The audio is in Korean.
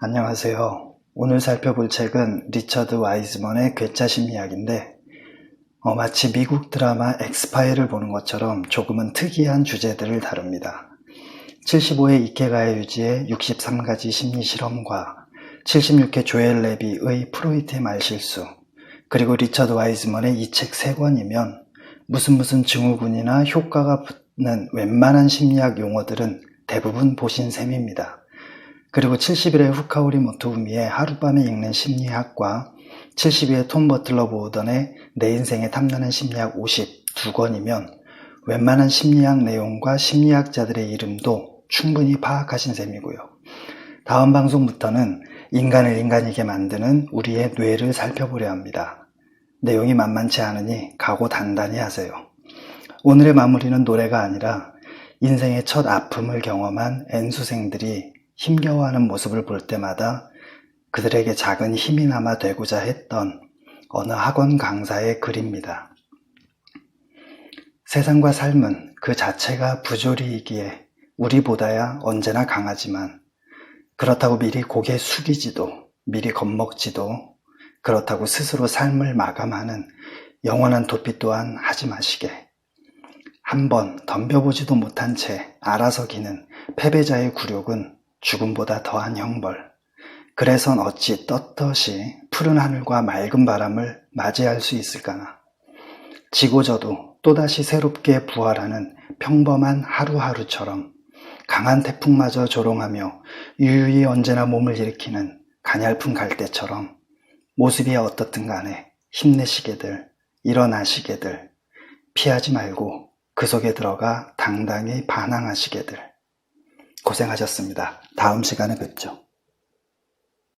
안녕하세요. 오늘 살펴볼 책은 리처드 와이즈먼의 괴짜 심리학인데 어, 마치 미국 드라마 엑스파일을 보는 것처럼 조금은 특이한 주제들을 다룹니다. 75회 이케가의 유지의 63가지 심리 실험과 76회 조엘 레비의 프로이트의 말실수 그리고 리처드 와이즈먼의 이책세 권이면 무슨 무슨 증후군이나 효과가 붙는 웬만한 심리학 용어들은 대부분 보신 셈입니다. 그리고 70일의 후카오리 모토우미의 하룻밤에 읽는 심리학과 72의 톰 버틀러 보우던의 내 인생에 탐나는 심리학 52권이면 웬만한 심리학 내용과 심리학자들의 이름도 충분히 파악하신 셈이고요. 다음 방송부터는 인간을 인간이게 만드는 우리의 뇌를 살펴보려 합니다. 내용이 만만치 않으니 각오 단단히 하세요. 오늘의 마무리는 노래가 아니라 인생의 첫 아픔을 경험한 N수생들이 힘겨워하는 모습을 볼 때마다 그들에게 작은 힘이나마 되고자 했던 어느 학원 강사의 글입니다. 세상과 삶은 그 자체가 부조리이기에 우리보다야 언제나 강하지만 그렇다고 미리 고개 숙이지도 미리 겁먹지도 그렇다고 스스로 삶을 마감하는 영원한 도피 또한 하지 마시게. 한 번 덤벼보지도 못한 채 알아서 기는 패배자의 굴욕은 죽음보다 더한 형벌. 그래선 어찌 떳떳이 푸른 하늘과 맑은 바람을 맞이할 수 있을까나. 지고져도 또다시 새롭게 부활하는 평범한 하루하루처럼 강한 태풍마저 조롱하며 유유히 언제나 몸을 일으키는 가냘픈 갈대처럼 모습이 어떻든 간에 힘내시게들, 일어나시게들, 피하지 말고 그 속에 들어가 당당히 반항하시게들. 고생하셨습니다. 다음 시간에 뵙죠.